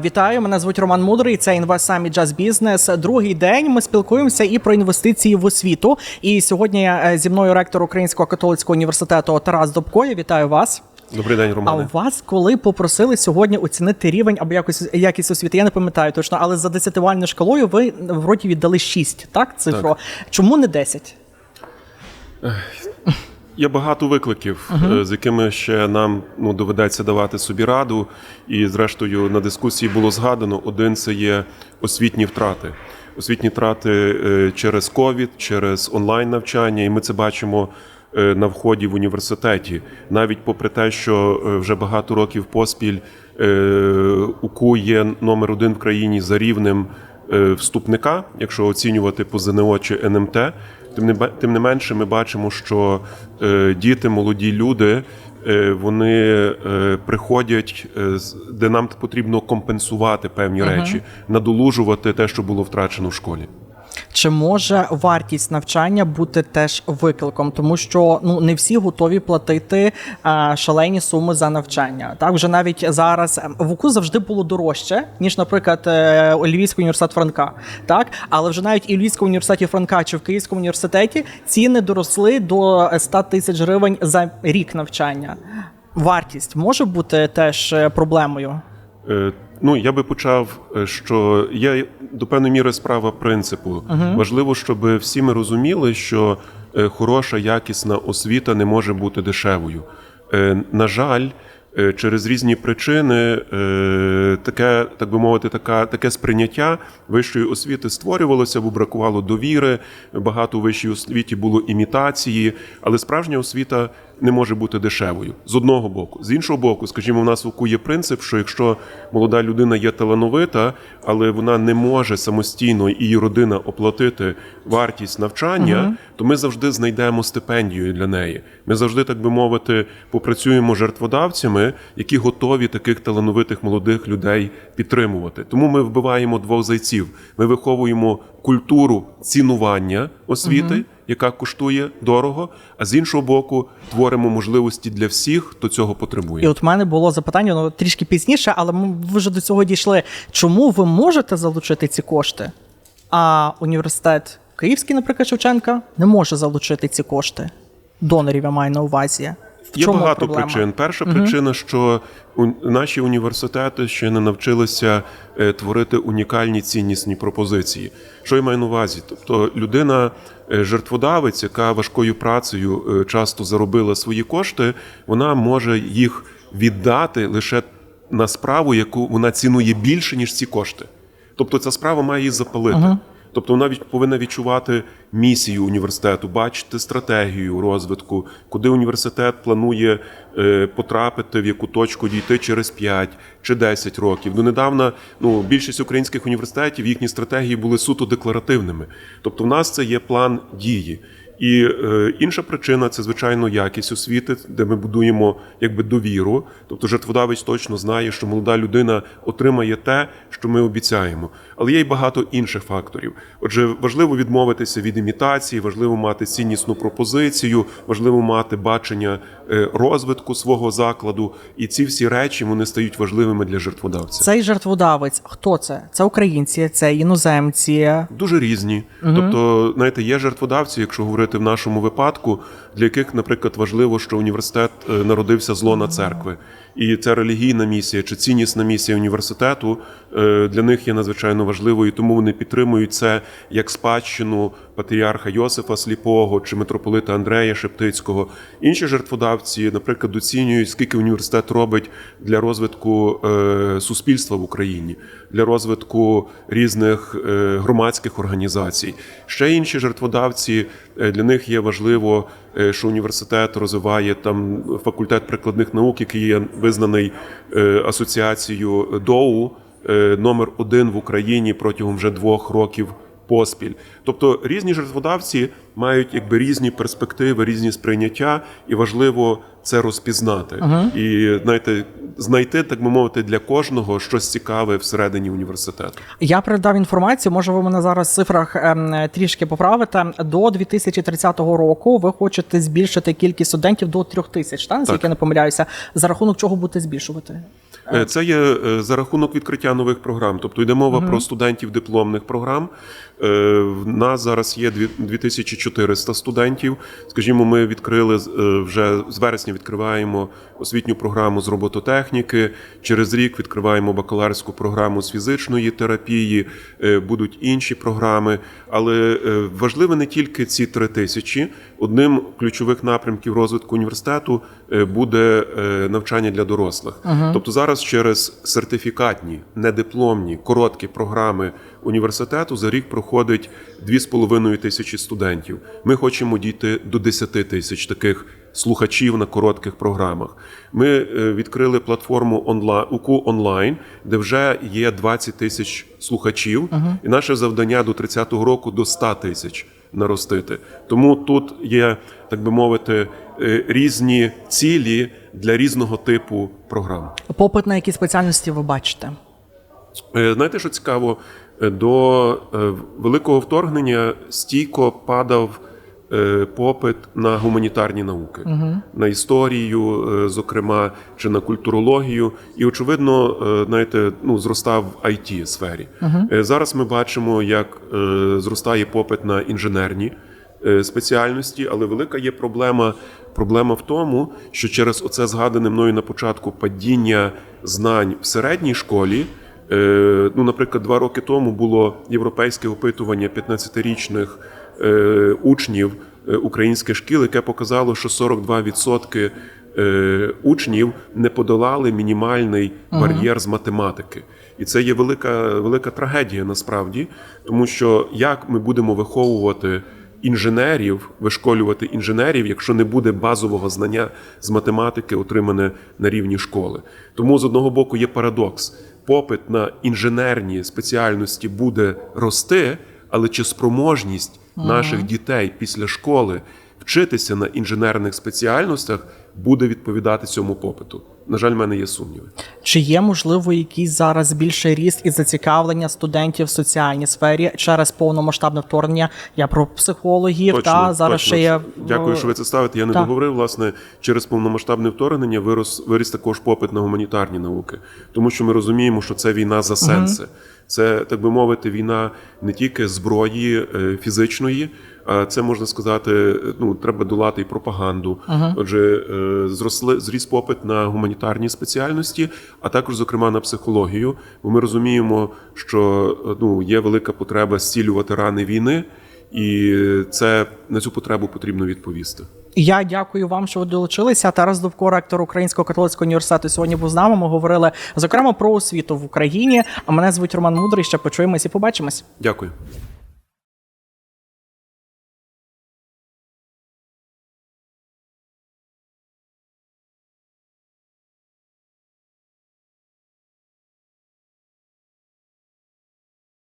Вітаю, мене звуть Роман Мудрий. Це Інвест Summit Just Business. Другий день ми спілкуємося і про інвестиції в освіту. І сьогодні е, зі мною ректор Українського католицького університету Тарас Добко. Я вітаю вас. Добрий день, А Романе. у вас, коли попросили сьогодні оцінити рівень або якось якість освіти, я не пам'ятаю точно, але за десятивальною шкалою ви вроді віддали 6, так? Цифру. Чому не 10? Є багато викликів, е, з якими ще нам ну, доведеться давати собі раду. І, зрештою, на дискусії було згадано: один це є освітні втрати. Освітні втрати е, через ковід, через онлайн навчання, і ми це бачимо е, на вході в університеті. Навіть попри те, що вже багато років поспіль УКУ є номер один в країні за рівнем вступника, якщо оцінювати по ЗНО чи НМТ. Тим не тим не менше, ми бачимо, що е, діти, молоді люди, е, вони е, приходять, е, де нам потрібно компенсувати певні речі, надолужувати те, що було втрачено в школі. Чи може вартість навчання бути теж викликом, тому що ну не всі готові платити а, шалені суми за навчання. Так вже навіть зараз ем, в УКУ завжди було дорожче ніж, наприклад, е, Львівський університет Франка. Так, але вже навіть і Львівському університеті Франка чи в Київському університеті ціни доросли до 100 тисяч гривень за рік навчання. Вартість може бути теж е, проблемою. Ну, я би почав, е, що є до певної міри справа принципу. Важливо, щоб всі ми розуміли, що е, хороша якісна освіта не може бути дешевою. Е, На жаль, через різні причини таке, так би мовити, така, таке сприйняття вищої освіти створювалося, бо бракувало довіри. Багато у вищій освіті було імітації, але справжня освіта не може бути дешевою з одного боку. З іншого боку, скажімо, в нас в УКУ є принцип, що якщо молода людина є талановита, але вона не може самостійно і її родина оплатити вартість навчання, то ми завжди знайдемо стипендію для неї. Ми завжди, так би мовити, попрацюємо жертводавцями, які готові таких талановитих молодих людей підтримувати. Тому ми вбиваємо двох зайців. Ми виховуємо культуру цінування освіти яка коштує дорого, а з іншого боку, творимо можливості для всіх, хто цього потребує. І от в мене було запитання ну, трішки пізніше, але ми вже до цього дійшли. Чому ви можете залучити ці кошти? А університет Київський, наприклад, Шевченка, не може залучити ці кошти. Донорів я маю на увазі. В Є чому багато проблема? причин. Перша причина, що у- наші університети ще не навчилися е, творити унікальні ціннісні пропозиції. Що я маю на увазі? Тобто людина. е, Жертводавець, яка важкою працею е, часто заробила свої кошти, вона може їх віддати лише на справу, яку вона цінує більше ніж ці кошти. Тобто ця справа має її запалити. Тобто вона повинна відчувати місію університету, бачити стратегію розвитку, куди університет планує е, потрапити, в яку точку дійти через 5 чи 10 років. Донедавна ну, більшість українських університетів їхні стратегії були суто декларативними. Тобто, в нас це є план дії. І е, інша причина це звичайно якість освіти, де ми будуємо якби довіру. Тобто жертводавець точно знає, що молода людина отримає те, що ми обіцяємо. Але є й багато інших факторів. Отже, важливо відмовитися від імітації, важливо мати ціннісну пропозицію, важливо мати бачення е, розвитку свого закладу. І ці всі речі вони стають важливими для жертводавця. Цей жертводавець, хто це? Це українці, це іноземці. Дуже різні. Тобто, знаєте, є жертводавці, якщо говорити в нашому випадку, для яких, наприклад, важливо, що університет е, народився з лона церкви. І ця релігійна місія чи ціннісна місія університету для них є надзвичайно важливою, тому вони підтримують це як спадщину патріарха Йосифа Сліпого чи митрополита Андрея Шептицького. Інші жертводавці, наприклад, оцінюють, скільки університет робить для розвитку е, суспільства в Україні, для розвитку різних е, громадських організацій. Ще інші жертводавці е, для них є важливо, е, що університет розвиває там факультет прикладних наук, який є визнаний е, асоціацією ДОУ е, номер один в Україні протягом вже двох років поспіль. Тобто різні жертводавці мають якби різні перспективи, різні сприйняття, і важливо це розпізнати і знаєте, знайти, так би мовити, для кожного щось цікаве всередині університету. Я передав інформацію. Може, ви мене зараз в цифрах ем, трішки поправите. До 2030 року ви хочете збільшити кількість студентів до трьох тисяч, та наскільки я не помиляюся, за рахунок чого будете збільшувати? Е, Це є е, за рахунок відкриття нових програм. Тобто йде мова про студентів дипломних програм. Е, В нас зараз є дві- 2400 студентів. Скажімо, ми відкрили вже з вересня відкриваємо освітню програму з робототехніки. Через рік відкриваємо бакалаврську програму з фізичної терапії. е, Будуть інші програми. Але е, важливо не тільки ці три тисячі. Одним з ключових напрямків розвитку університету е, буде навчання для дорослих. Тобто зараз через сертифікатні, недипломні, короткі програми університету за рік проходить 2,5 тисячі студентів. Ми хочемо дійти до 10 тисяч таких слухачів на коротких програмах. Ми е, відкрили платформу онлайн УКУ онлайн, де вже є 20 тисяч слухачів, і наше завдання до 30-го року до 100 тисяч наростити. Тому тут є, так би мовити, е, різні цілі для різного типу програм. Попит на які спеціальності ви бачите? Е, Знаєте, що цікаво, до великого вторгнення стійко падав попит на гуманітарні науки, на історію, е, зокрема, чи на культурологію. І, очевидно, е, знаєте, ну, зростав в it сфері. Е, Зараз ми бачимо, як е, зростає попит на інженерні е, спеціальності, але велика є проблема. Проблема в тому, що через оце згадане мною на початку падіння знань в середній школі. Е, Ну, наприклад, два роки тому було європейське опитування 15-річних е, учнів е, українських шкіл, яке показало, що 42% е, учнів не подолали мінімальний бар'єр з математики. І це є велика, велика трагедія насправді, тому що як ми будемо виховувати інженерів, вишколювати інженерів, якщо не буде базового знання з математики, отримане на рівні школи. Тому з одного боку є парадокс. Попит на інженерні спеціальності буде рости, але чи спроможність наших дітей після школи вчитися на інженерних спеціальностях буде відповідати цьому попиту? На жаль, в мене є сумніви. Чи є можливо якийсь зараз більший ріст і зацікавлення студентів в соціальній сфері через повномасштабне вторгнення? Я про психологів та зараз ще є Дякую, що ви це ставите. Я не Так. договорив. Власне, через повномасштабне вторгнення вирос виріс також попит на гуманітарні науки, тому що ми розуміємо, що це війна за сенси. Це так би мовити, війна не тільки зброї е, фізичної, а це можна сказати. е, Ну треба долати і пропаганду. Отже, е, зросли зріс попит на гуманітарні спеціальності, а також, зокрема, на психологію. Бо ми розуміємо, що ну є велика потреба зцілювати рани війни. І це на цю потребу потрібно відповісти. Я дякую вам, що ви долучилися. Тарас Дубко, ректор Українського католицького університету, сьогодні був з нами. Ми говорили зокрема про освіту в Україні. А мене звуть Роман Мудрий. Ще почуємось і побачимось. Дякую.